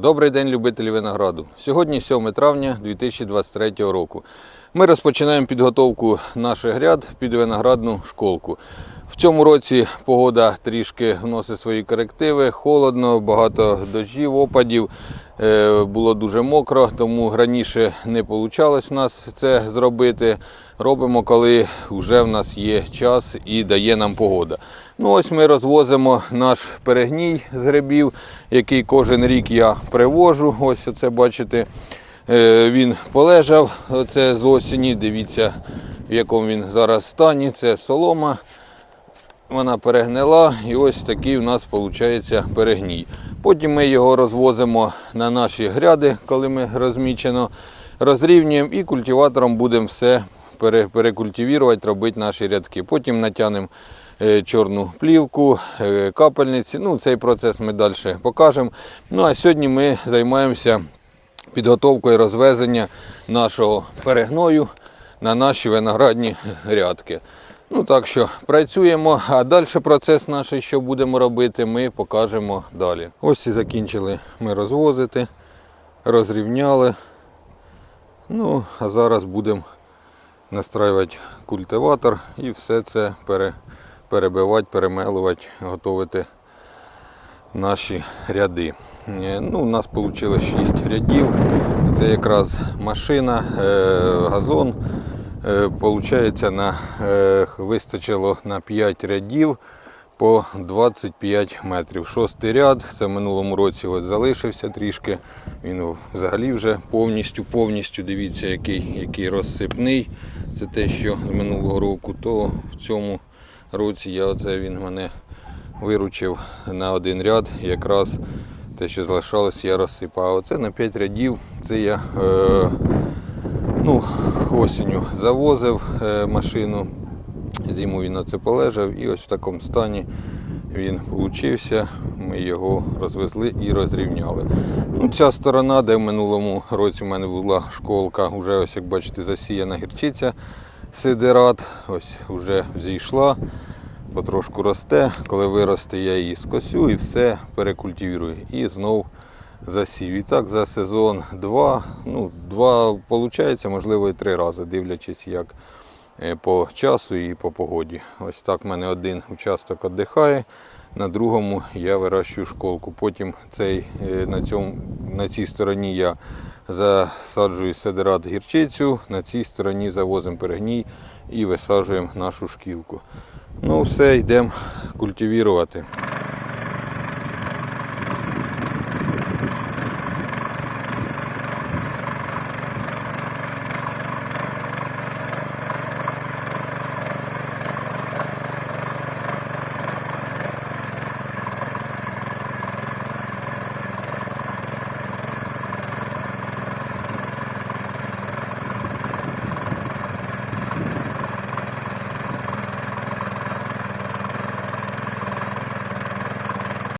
Добрий день, любителі винограду. Сьогодні 7 травня 2023 року. Ми розпочинаємо підготовку наших гряд під виноградну школку. В цьому році погода трішки вносить свої корективи, холодно, багато дощів, опадів. Е, Було дуже мокро, тому раніше не вийшло в нас це зробити. Робимо, коли вже в нас є час і дає нам погода. Ну ось ми розвозимо наш перегній з грибів, який кожен рік я привожу. Ось оце бачите. Е, Він полежав оце з осені. Дивіться, в якому він зараз стані. Це солома. Вона перегнила і ось такий у нас виходить перегній. Потім ми його розвозимо на наші гряди, коли ми розмічено, розрівнюємо і культиватором будемо все пере- перекультивувати, робити наші рядки. Потім натягнемо е, чорну плівку, е, капельниці. Ну, цей процес ми далі покажемо. Ну а сьогодні ми займаємося підготовкою розвезення нашого перегною на наші виноградні грядки. Ну так що працюємо, а далі процес наш, що будемо робити, ми покажемо далі. Ось і закінчили ми розвозити, розрівняли. Ну, а зараз будемо настраювати культиватор і все це пере, перебивати, перемелувати, готувати наші ряди. Е, Ну, у нас вийшло 6 рядів. Це якраз машина, е, газон. Е, Получається, на, е, вистачило на 5 рядів по 25 метрів. Шостий ряд, це в минулому році от залишився трішки. Він взагалі вже повністю, повністю дивіться, який, який розсипний. Це те, що з минулого року, то в цьому році я оце він мене виручив на один ряд. Якраз те, що залишалось, я розсипав. Оце на 5 рядів. Це я е, ну, осінню завозив е, машину. Зиму він оце полежав і ось в такому стані він получився. Ми його розвезли і розрівняли. Ну, ця сторона, де в минулому році в мене була школка, вже ось як бачите, засіяна гірчиця сидерат. Ось вже зійшла, потрошку росте. Коли виросте, я її скосю і все перекультивірую. І знов засів. І так за сезон два, ну, два виходить, можливо, і три рази, дивлячись, як е, по часу і по погоді. Ось так в мене один участок віддихає, на другому я вирощую школку. Потім цей, е, на, цьому, на цій стороні я засаджую седерат гірчицю, на цій стороні завозимо перегній і висаджуємо нашу шкілку. Ну все, йдемо культивірувати.